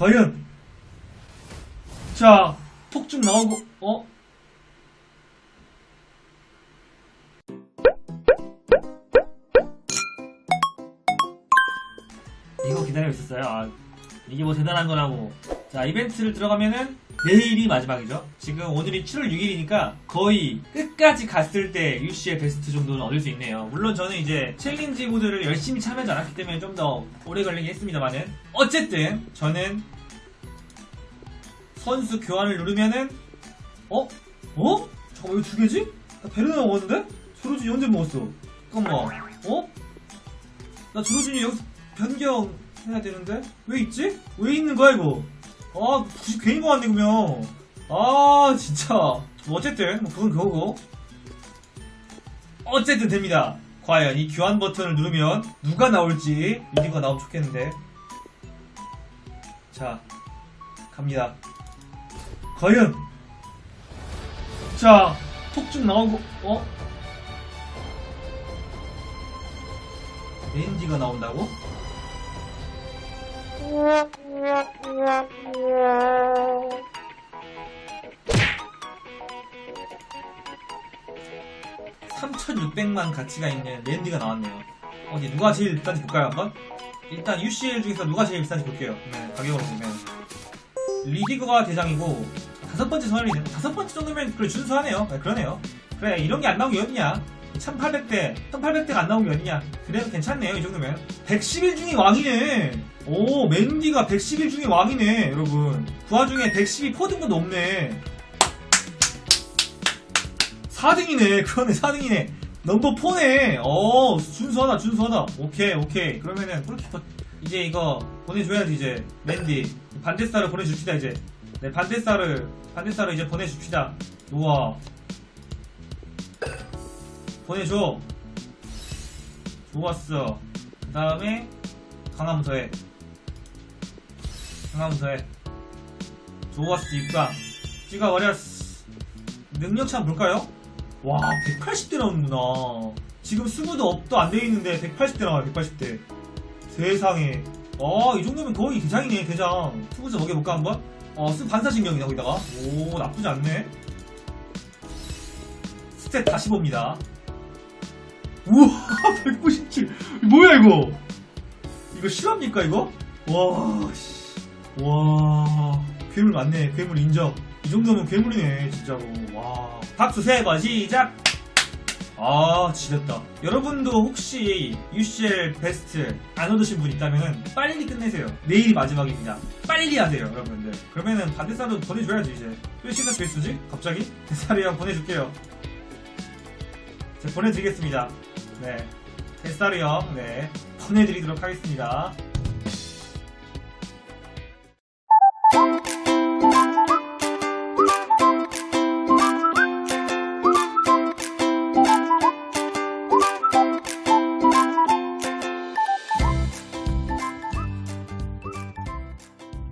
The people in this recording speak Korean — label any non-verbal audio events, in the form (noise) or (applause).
과연 자 폭죽 나오고 어? 이거 기다리고 있었어요. 아, 이게 뭐 대단한 거라고. 자, 이벤트를 들어가면은 내일이 마지막이죠. 지금 오늘이 7월 6일이니까 거의 끝까지 갔을 때 UC의 베스트 정도는 얻을 수 있네요. 물론 저는 이제 챌린지 모드를 열심히 참여하지 않았기 때문에 좀 더 오래 걸리긴 했습니다만은 어쨌든 저는 선수 교환을 누르면은 어? 어? 잠깐 왜두 개지? 나 베르나 먹었는데? 조로준이 언제 먹었어? 잠깐만 어? 나 조로준이 여기서 변경해야 되는데? 왜 있지? 왜 있는 거야 이거? 아 굳이 괜히 먹었네 그러면. 아 진짜. 뭐 어쨌든 뭐 그건 그거고. 어쨌든 됩니다. 과연 이 교환 버튼을 누르면 누가 나올지 리디가 나오면 좋겠는데. 자 갑니다. 과연. 자 폭죽 나오고 어? 렌지가 나온다고? (3600만) 가치가 있는 랜디가 나왔네요. 어디 누가 제일 비싼지 볼까요 한번? 일단 UCL 중에서 누가 제일 비싼지 볼게요. 네, 가격으로 보면. 리디그가 대장이고 다섯 번째 선언이 다섯 번째 정도면 그래 준수하네요. 네, 그러네요. 그래 이런 게 안 나온 게 어딨냐 1800대 1800대가 안 나온 게 어딨냐? 그래도 괜찮네요 이 정도면. 110일 중에 왕이네. 오 맨디가 110일 중에 왕이네 여러분. 그 와중에 112 포등도 없네. 4등이네. (laughs) 그러네 4등이네. 넘버 4네. 어 준수하다 준수하다. 오케이 오케이. 그러면은 골키퍼 이제 이거 보내줘야지 이제. 맨디. 반대살을 보내줍시다 이제. 네 반대살을 반대살을 이제 보내줍시다. 우와 보내줘. 좋았어. 그 다음에 강화문 더해 강화문 더해 좋았어 입강 찍어버렸어 능력치 한번 볼까요? 와 180대 나오는구나. 지금 수구도 업도 안 돼 있는데 180대 나와요 180대. 세상에. 아이 정도면 거의 대장이네 대장. 수구자 먹여볼까 한번? 어수 반사신경이다 거기다가. 오 나쁘지 않네. 스탯 다시 봅니다 우와 (laughs) 197 뭐야 이거? 이거 실합니까 이거? 와 씨. 와 괴물 맞네. 괴물 인정. 이 정도면 괴물이네 진짜로. 와. 박수 세번 시작! 아 지렸다. 여러분도 혹시 UCL 베스트 안 얻으신 분 있다면 빨리 끝내세요. 내일이 마지막입니다. 빨리 하세요 여러분들. 그러면은 반대살도 보내줘야지 이제. 왜 시사 베스트지? 갑자기? (laughs) 형 보내줄게요 보내드리겠습니다. 네. 형, 네, 보내드리도록 하겠습니다.